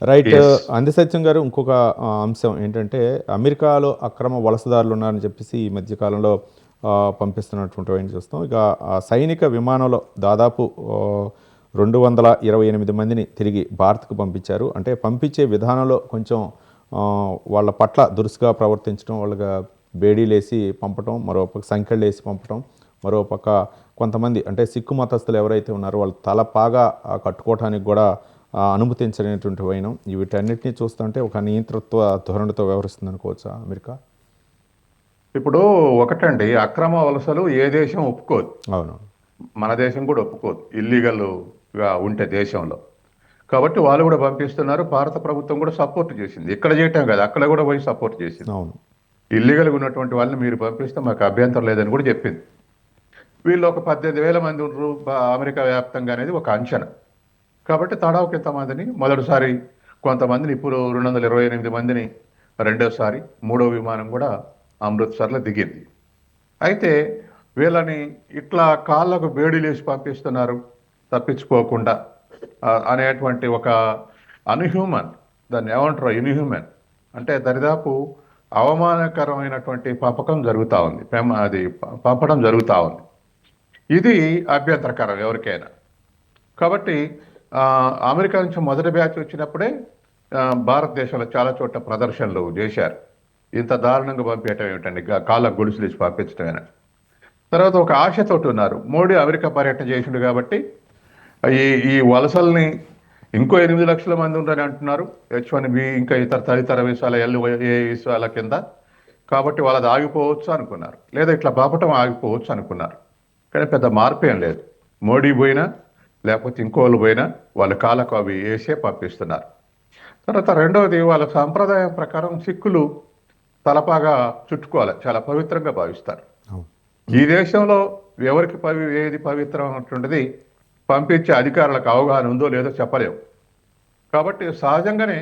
Right Yes. అందసత్యం గారు ఇంకొక అంశం ఏంటంటే అమెరికాలో అక్రమ వలసదారులు ఉన్నారని చెప్పేసి ఈ మధ్యకాలంలో పంపిస్తున్నటువంటి వాటిని చూస్తాం ఇక సైనిక విమానంలో దాదాపు రెండు వందల ఇరవై ఎనిమిది మందిని తిరిగి భారత్కు పంపించారు అంటే పంపించే విధానంలో కొంచెం వాళ్ళ పట్ల దురుసుగా ప్రవర్తించడం వాళ్ళగా బేడీలేసి పంపటం మరో పక్క సంఖ్యలు వేసి పంపటం మరో పక్క కొంతమంది అంటే సిక్కు మతస్థులు ఎవరైతే ఉన్నారో వాళ్ళ తల పాగా ఆ, కట్టుకోవటానికి కూడా అనుమతించలేనటువంటి వైనం. వీటన్నిటిని చూస్తుంటే ఒక నియంతృత్వ ధోరణితో వ్యవహరిస్తుంది అనుకోవచ్చా అమెరికా ఇప్పుడు ఒకటండి అక్రమ వలసలు ఏ దేశం ఒప్పుకోదు. అవును. మన దేశం కూడా ఒప్పుకోదు. ఇల్లీగల్గా ఉంటే దేశంలో. కాబట్టి వాళ్ళు కూడా పంపిస్తున్నారు భారత ప్రభుత్వం కూడా సపోర్ట్ చేసింది. ఇక్కడ చేయటం కాదు అక్కడ కూడా పోయి సపోర్ట్ చేసింది. అవును. ఇల్లీగల్గా ఉన్నటువంటి వాళ్ళని మీరు పంపిస్తే మాకు అభ్యంతరం లేదని కూడా చెప్పింది. వీళ్ళు ఒక పద్దెనిమిది వేల మంది ఉన్నారు బా- అమెరికా వ్యాప్తంగా అనేది ఒక అంచనా. కాబట్టి తడావుకి ఎంతమందిని మొదటిసారి కొంతమందిని ఇప్పుడు రెండు వందల ఇరవై ఎనిమిది మందిని రెండోసారి మూడో విమానం కూడా అమృత్సర్లో దిగింది. అయితే వీళ్ళని ఇట్లా కాళ్ళకు బేడిలేసి పంపిస్తున్నారు తప్పించుకోకుండా. అనేటువంటి ఒక అన్హ్యూమన్ దాన్ని ఏమంటారు ఇన్హ్యూమన్ అంటే దరిదాపు అవమానకరమైనటువంటి పంపకం జరుగుతూ ఉంది అది పంపడం జరుగుతూ ఉంది. ఇది అభ్యంతరకరం ఎవరికైనా. కాబట్టి అమెరికా నుంచి మొదటి బ్యాచ్ వచ్చినప్పుడే భారతదేశంలో చాలా చోట్ల ప్రదర్శనలు చేశారు. ఇంత దారుణంగా పంపించటం ఏమిటండి? కాళ్ళకు గొలుసులు ఇచ్చి పంపించడమేనా తర్వాత ఒక ఆశతోటి ఉన్నారు. మోడీ అమెరికా పర్యటన చేసిండు కాబట్టి ఈ ఈ వలసల్ని ఇంకో ఎనిమిది లక్షల మంది ఉందని అంటున్నారు. హెచ్ వన్ బి ఇంకా ఇతర తదితర విషయాల ఎల్ ఏ విషయాల కింద. కాబట్టి వాళ్ళది ఆగిపోవచ్చు అనుకున్నారు. లేదా ఇట్లా బాపటం ఆగిపోవచ్చు అనుకున్నారు. కానీ పెద్ద మార్పు ఏం లేదు. మోడీ పోయినా లేకపోతే ఇంకోళ్ళు పోయినా వాళ్ళ కాళ్ళకు అవి వేసే పంపిస్తున్నారు. తర్వాత రెండవది వాళ్ళ సాంప్రదాయం ప్రకారం సిక్కులు తలపాగా చుట్టుకోవాలి చాలా పవిత్రంగా భావిస్తారు. ఈ దేశంలో ఎవరికి పవి ఏది పవిత్రం అన్నటువంటిది పంపించే అధికారులకు అవగాహన ఉందో లేదో చెప్పలేము. కాబట్టి సహజంగానే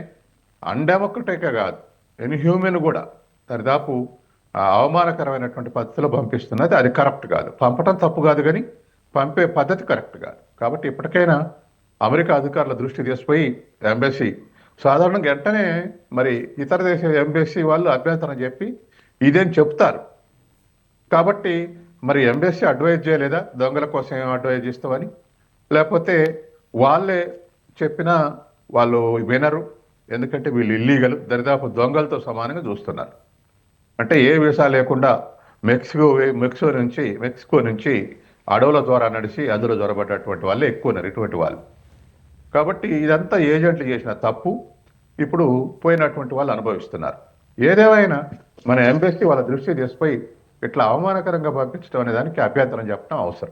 అన్డెమోక్రటిక్ కాదు ఇన్హ్యూమన్ కూడా దరిదాపు అవమానకరమైనటువంటి పద్ధతిలో పంపిస్తున్నది అది కరెక్ట్ కాదు. పంపటం తప్పు కాదు కానీ పంపే పద్ధతి కరెక్ట్ కాదు. కాబట్టి ఇప్పటికైనా అమెరికా అధికారుల దృష్టి తీసుకుపోయి ఎంబసీ సాధారణంగా వెంటనే మరి ఇతర దేశ ఎంబసీ వాళ్ళు అభ్యంతరం చెప్పి ఇదేం చెప్తారు? కాబట్టి మరి ఎంబెస్సీ అడ్వైజ్ చేయలేదా? దొంగల కోసం ఏం అడ్వైజ్ ఇస్తామని లేకపోతే వాళ్ళే చెప్పినా వాళ్ళు వినరు ఎందుకంటే వీళ్ళు ఇల్లీగల్ దరిదాపు దొంగలతో సమానంగా చూస్తున్నారు. అంటే ఏ వీసా లేకుండా మెక్సికో మెక్సికో నుంచి మెక్సికో నుంచి అడవుల ద్వారా నడిచి అందులో జ్వరబడ్డటువంటి వాళ్ళే ఎక్కువ ఉన్నారు ఇటువంటి వాళ్ళు. కాబట్టి ఇదంతా ఏజెంట్లు చేసిన తప్పు. ఇప్పుడు పోయినటువంటి వాళ్ళు అనుభవిస్తున్నారు. ఏదేమైనా మన ఎంబెస్సీ వాళ్ళ దృష్టి తీసిపోయి ఇట్లా అవమానకరంగా పంపించడం అనే దానికి అభ్యంతరం చెప్పడం అవసరం.